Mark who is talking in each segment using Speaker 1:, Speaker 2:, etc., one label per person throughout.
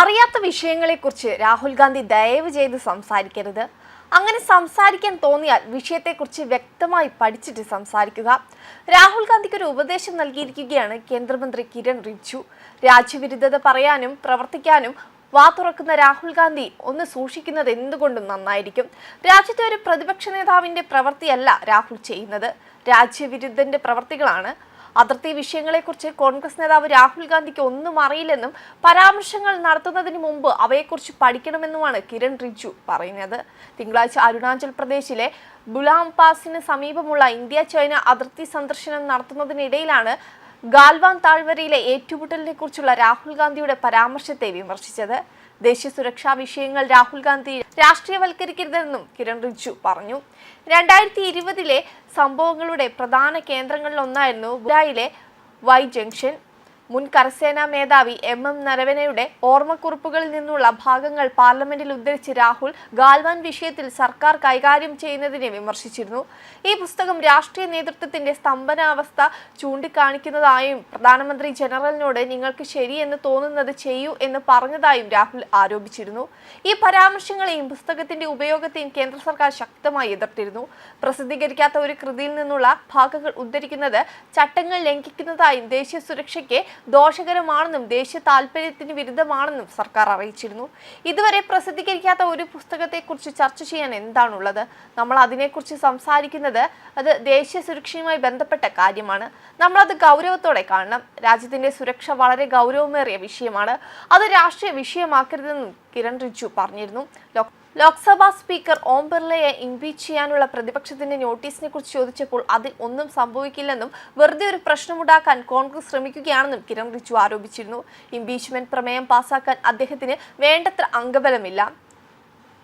Speaker 1: അറിയാത്ത വിഷയങ്ങളെക്കുറിച്ച് രാഹുൽ ഗാന്ധി ദയവ് ചെയ്ത് സംസാരിക്കരുത്. അങ്ങനെ സംസാരിക്കാൻ തോന്നിയാൽ വിഷയത്തെക്കുറിച്ച് വ്യക്തമായി പഠിച്ചിട്ട് സംസാരിക്കുക. രാഹുൽ ഗാന്ധിക്ക് ഒരു ഉപദേശം നൽകിയിരിക്കുകയാണ് കേന്ദ്രമന്ത്രി കിരൺ റിജ്ജു. രാജ്യവിരുദ്ധത പറയാനും പ്രവർത്തിക്കാനും വാ തുറക്കുന്ന രാഹുൽ ഗാന്ധി ഒന്ന് സൂക്ഷിക്കുന്നത് എന്തുകൊണ്ടും നന്നായിരിക്കും. രാജ്യത്തെ ഒരു പ്രതിപക്ഷ നേതാവിന്റെ പ്രവൃത്തിയല്ല രാഹുൽ ചെയ്യുന്നത്. രാജ്യവിരുദ്ധന്റെ പ്രവർത്തികളാണ് അതിർത്തി വിഷയങ്ങളെക്കുറിച്ച് കോൺഗ്രസ് നേതാവ് രാഹുൽ ഗാന്ധിക്ക് ഒന്നും അറിയില്ലെന്നും പരാമർശങ്ങൾ നടത്തുന്നതിന് മുമ്പ് അവയെക്കുറിച്ച് പഠിക്കണമെന്നുമാണ് കിരൺ റിജു പറയുന്നത്. തിങ്കളാഴ്ച അരുണാചൽ പ്രദേശിലെ ബുലാം പാസിന് സമീപമുള്ള ഇന്ത്യ ചൈന അതിർത്തി സന്ദർശനം നടത്തുന്നതിനിടയിലാണ് ഗാൽവാൻ താഴ്വരയിലെ ഏറ്റുമുട്ടലിനെ കുറിച്ചുള്ള രാഹുൽ ഗാന്ധിയുടെ പരാമർശത്തെ വിമർശിച്ചത്. ദേശീയ സുരക്ഷാ വിഷയങ്ങൾ രാഹുൽ ഗാന്ധി രാഷ്ട്രീയവൽക്കരിക്കരുതെന്നും കിരൺ റിജ്ജു പറഞ്ഞു. രണ്ടായിരത്തി ഇരുപതിലെ സംഭവങ്ങളുടെ പ്രധാന കേന്ദ്രങ്ങളിലൊന്നായിരുന്നു ബുരായിലെ വൈ ജംഗ്ഷൻ. മുൻ കരസേനാ മേധാവി എം എം നരവനയുടെ ഓർമ്മക്കുറിപ്പുകളിൽ നിന്നുള്ള ഭാഗങ്ങൾ പാർലമെന്റിൽ ഉദ്ധരിച്ച് രാഹുൽ ഗാൽവാൻ വിഷയത്തിൽ സർക്കാർ കൈകാര്യം ചെയ്യുന്നതിനെ വിമർശിച്ചിരുന്നു. ഈ പുസ്തകം രാഷ്ട്രീയ നേതൃത്വത്തിന്റെ സ്തംഭനാവസ്ഥ ചൂണ്ടിക്കാണിക്കുന്നതായും പ്രധാനമന്ത്രി ജനറലിനോട് നിങ്ങൾക്ക് ശരിയെന്ന് തോന്നുന്നത് ചെയ്യൂ എന്ന് പറഞ്ഞതായും രാഹുൽ ആരോപിച്ചിരുന്നു. ഈ പരാമർശങ്ങളെയും പുസ്തകത്തിന്റെ ഉപയോഗത്തെയും കേന്ദ്ര സർക്കാർ ശക്തമായി എതിർത്തിരുന്നു. പ്രസിദ്ധീകരിക്കാത്ത ഒരു കൃതിയിൽ നിന്നുള്ള ഭാഗങ്ങൾ ഉദ്ധരിക്കുന്നത് ചട്ടങ്ങൾ ലംഘിക്കുന്നതായും ദേശീയ സുരക്ഷയ്ക്ക് ദോഷകരമാണെന്നും ദേശീയ താല്പര്യത്തിന് വിരുദ്ധമാണെന്നും സർക്കാർ അറിയിച്ചിരുന്നു. ഇതുവരെ പ്രസിദ്ധീകരിക്കാത്ത ഒരു പുസ്തകത്തെക്കുറിച്ച് ചർച്ച ചെയ്യാൻ എന്താണുള്ളത്? നമ്മൾ അതിനെക്കുറിച്ച് സംസാരിക്കുന്നത് അത് ദേശീയ സുരക്ഷയുമായി ബന്ധപ്പെട്ട കാര്യമാണ്. നമ്മളത് ഗൗരവത്തോടെ കാണണം. രാജ്യത്തിന്റെ സുരക്ഷ വളരെ ഗൗരവമേറിയ വിഷയമാണ്. അത് രാഷ്ട്രീയ വിഷയമാക്കരുതെന്നും കിരൺ റിജു പറഞ്ഞിരുന്നു. ലോക്സഭാ സ്പീക്കർ ഓം ബിർളയെ ഇംപീച്ച് ചെയ്യാനുള്ള പ്രതിപക്ഷത്തിന്റെ നോട്ടീസിനെ കുറിച്ച് ചോദിച്ചപ്പോൾ അതിൽ ഒന്നും സംഭവിക്കില്ലെന്നും വെറുതെ ഒരു പ്രശ്നമുണ്ടാക്കാൻ കോൺഗ്രസ് ശ്രമിക്കുകയാണെന്നും കിരൺ റിജു ആരോപിച്ചിരുന്നു. ഇംപീച്ച്മെന്റ് പ്രമേയം പാസാക്കാൻ അദ്ദേഹത്തിന് വേണ്ടത്ര അംഗബലമില്ല.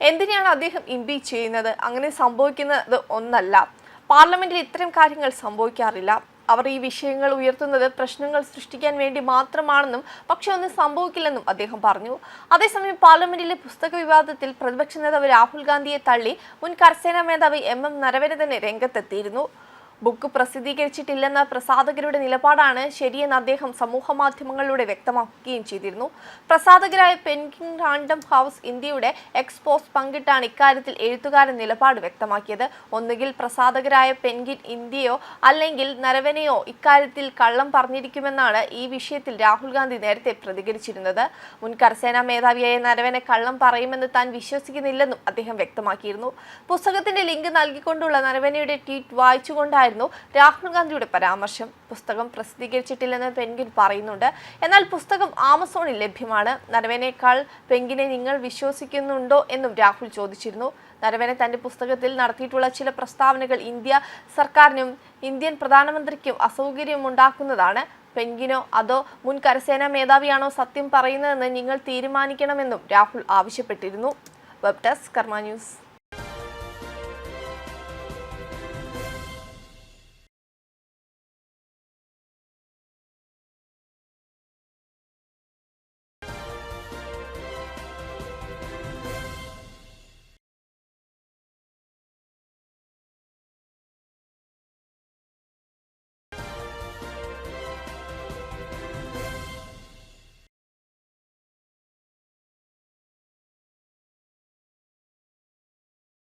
Speaker 1: എന്തിനാണ് അദ്ദേഹം ഇംപീച്ച് ചെയ്യുന്നത്? അങ്ങനെ സംഭവിക്കുന്നത് ഒന്നല്ല. പാർലമെന്റിൽ ഇത്തരം കാര്യങ്ങൾ സംഭവിക്കാറില്ല. അവർ ഈ വിഷയങ്ങൾ ഉയർത്തുന്നത് പ്രശ്നങ്ങൾ സൃഷ്ടിക്കാൻ വേണ്ടി മാത്രമാണെന്നും പക്ഷെ ഒന്നും സംഭവിക്കില്ലെന്നും അദ്ദേഹം പറഞ്ഞു. അതേസമയം പാർലമെന്റിലെ പുസ്തക വിവാദത്തിൽ പ്രതിപക്ഷ നേതാവ് രാഹുൽ ഗാന്ധിയെ തള്ളി മുൻ കരസേനാ മേധാവി എം എം നരവനെ തന്നെ രംഗത്തെത്തിയിരുന്നു. ബുക്ക് പ്രസിദ്ധീകരിച്ചിട്ടില്ലെന്ന പ്രസാധകരുടെ നിലപാടാണ് ശരിയെന്ന് അദ്ദേഹം സമൂഹ മാധ്യമങ്ങളിലൂടെ വ്യക്തമാക്കുകയും ചെയ്തിരുന്നു. പ്രസാധകരായ പെൻകിൻ റാൻഡം ഹൗസ് ഇന്ത്യയുടെ എക്സ്പോസ് പങ്കിട്ടാണ് ഇക്കാര്യത്തിൽ എഴുത്തുകാരൻ നിലപാട് വ്യക്തമാക്കിയത്. ഒന്നുകിൽ പ്രസാധകരായ പെൻകിൻ ഇന്ത്യയോ അല്ലെങ്കിൽ നരവനെയോ ഇക്കാര്യത്തിൽ കള്ളം പറഞ്ഞിരിക്കുമെന്നാണ് ഈ വിഷയത്തിൽ രാഹുൽ ഗാന്ധി നേരത്തെ പ്രതികരിച്ചിരുന്നത്. മുൻ കരസേനാ മേധാവിയായ നരവനെ കള്ളം പറയുമെന്ന് താൻ വിശ്വസിക്കുന്നില്ലെന്നും അദ്ദേഹം വ്യക്തമാക്കിയിരുന്നു. പുസ്തകത്തിന്റെ ലിങ്ക് നൽകിക്കൊണ്ടുള്ള നരവനയുടെ ട്വീറ്റ് വായിച്ചുകൊണ്ടായിരുന്നു രാഹുൽ ഗാന്ധിയുടെ പരാമർശം പുസ്തകം പ്രസിദ്ധീകരിച്ചിട്ടില്ലെന്ന് പെൻഗിൻ പറയുന്നുണ്ട്. എന്നാൽ പുസ്തകം ആമസോണിൽ ലഭ്യമാണ്. നരവനേക്കാൾ പെൻഗിനെ നിങ്ങൾ വിശ്വസിക്കുന്നുണ്ടോ എന്നും രാഹുൽ ചോദിച്ചിരുന്നു. നരവനെ തന്റെ പുസ്തകത്തിൽ നടത്തിയിട്ടുള്ള ചില പ്രസ്താവനകൾ ഇന്ത്യ സർക്കാരിനും ഇന്ത്യൻ പ്രധാനമന്ത്രിക്കും അസൗകര്യമുണ്ടാക്കുന്നതാണ് പെൻഗിനോ അതോ മുൻ കരസേനാ മേധാവിയാണോ സത്യം പറയുന്നതെന്ന് നിങ്ങൾ തീരുമാനിക്കണമെന്നും രാഹുൽ ആവശ്യപ്പെട്ടിരുന്നു. Web desk Karma news.